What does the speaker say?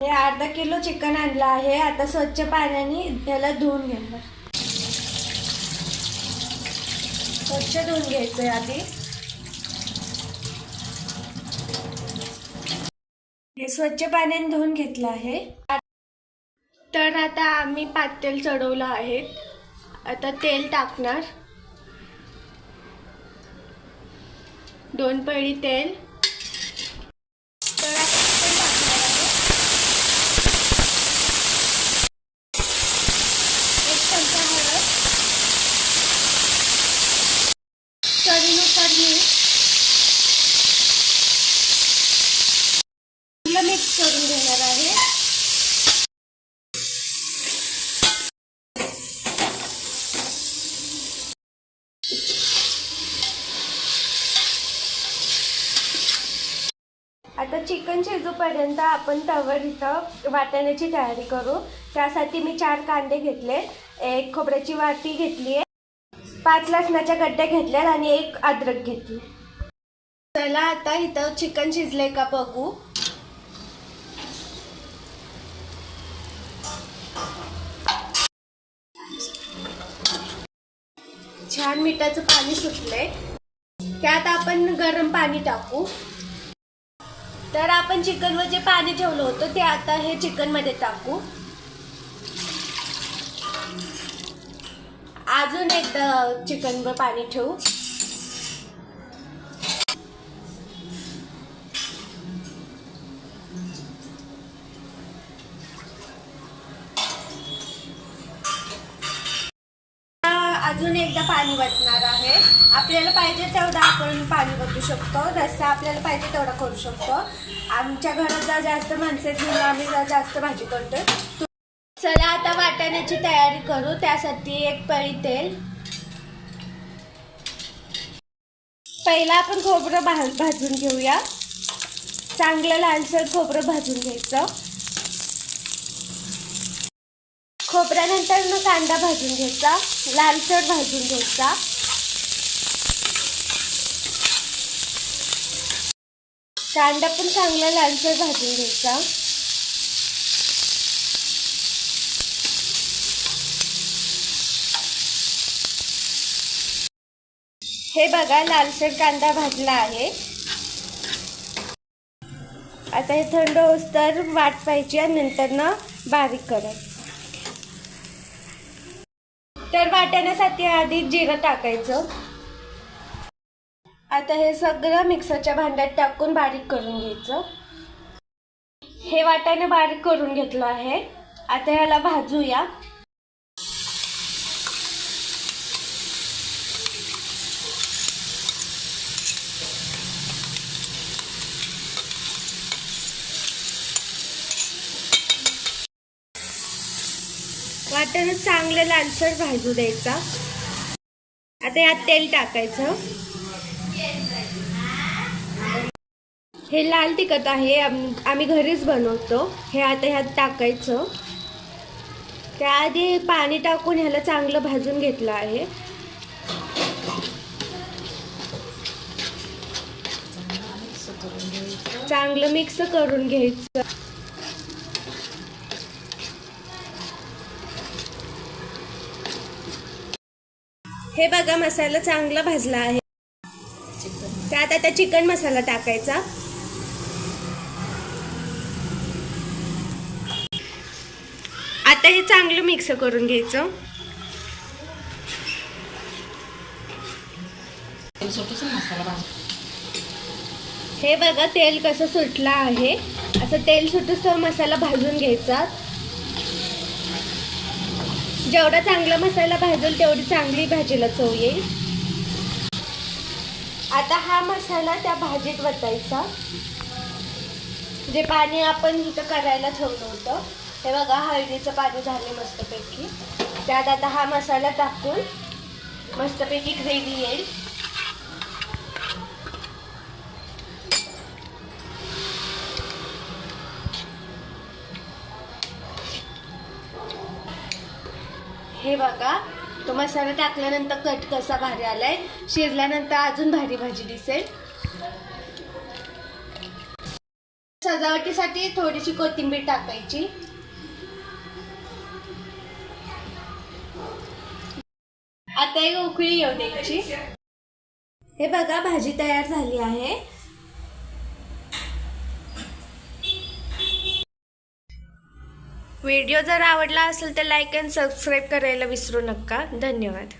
हे अर्धा kilo chicken आणलं आहे. आता स्वच्छ पाण्याने त्याला धुवून घेणार स्वच्छ धुवून घ्यायचंय आधी. हे स्वच्छ पाण्याने धुवून घेतलं आहे. तर आता आम्ही पातेल चढवलं आहे. आता तेल टाकणार. दोन पळी तेल तर आता चिकन टाकणार आहे एक चमचा हळद चवीनुसार मीठ चांगलं मिक्स करून घेणार आहे. आता चिकन शिजूपर्यंत आपण तवर इथं वाटण्याची तयारी करू. त्यासाठी मी चार कांदे घेतले एक खोबऱ्याची वाटी घेतली आहे. पाच लसणाच्या गड्ड्या घेतल्या आणि एक अद्रक घेतली. चला आता इथं चिकन शिजले का बघू. छान मिठाचं पाणी सुटलंय. त्यात आपण गरम पाणी टाकू. तर आपण चिकनवर जे पाणी ठेवलं होतं ते आता हे चिकनमध्ये टाकू. अजून एकदा चिकनवर पाणी ठेवू. अजून एकदा पाणी वाटणार आहे. आपल्याला पाहिजे तेवढं आपण पाणी वतू शकतो. रस्सा आपल्याला पाहिजे तेवढा करू शकतो. आमच्या घरात जर जास्त माणसं घेऊन आम्ही जा जास्त भाजी करतो चला आता वाटाण्याची तयारी करू. त्यासाठी एक पळी तेल. पहिला आपण खोबरं भाजून घेऊया. चांगलं लालसर खोबरं भाजून घ्यायचं. खोबऱ्यानंतर मग कांदा भाजून घ्यायचा लालसर भाजून घ्यायचा. कांदा पण चांगला लालसर भाजून घ्यायचा. हे बघा लालसर कांदा भाजला आहे. आता हे थंड होस्तर वाट पाहिजे नंतर ना बारीक करायचं तर वाटण्यासाठी आधी जिरं टाकायचं. आता हे सगळं मिक्सरच्या भांड्यात टाकून बारीक करून घ्यायचं. हे वाटाणे बारीक करून घेतलं आहे. आता ह्याला भाजूया. वाटाणं चांगलं लालसर भाजू द्यायचा. आता यात तेल टाकायचं. हे लाल तिखट आहे आम्ही घरीच बनवतो. हे आता ह्यात टाकायचं. त्याआधी पाणी टाकून ह्याला चांगलं भाजून घेतलं आहे. चांगलं मिक्स करून घ्यायचं. हे बघा मसाला चांगला भाजला आहे. त्यात आता चिकन मसाला टाकायचा. आता हे चांगलं मिक्स करून घ्यायचं. हे बघा तेल कसं सुटलं आहे. असं तेल सुटूस तर मसाला भाजून घ्यायचा. जेवढा चांगला मसाला भाजेल तेवढी चांगली भाजीला चव येईल. आता हा मसाला त्या भाजीत वतायचा. जे पाणी आपण इथं करायला ठेवलं होतं हे बघा हळदीचं पाणी झाले मस्तपैकी. त्यात आता हा मसाला टाकून मस्तपैकी ग्रेव्ही येईल. हे बघा तो मसाला टाकल्यानंतर कट कसा भारी आलाय. शिजल्यानंतर अजून भारी भाजी दिसेल. सजावटीसाठी थोडीशी कोथिंबीर टाकायची. आता एक उकळी येऊ द्यायची. हे बघा भाजी तयार झाली आहे. व्हिडिओ जर आवडला असेल तर लाईक अँड सबस्क्राईब करायला विसरू नका. धन्यवाद.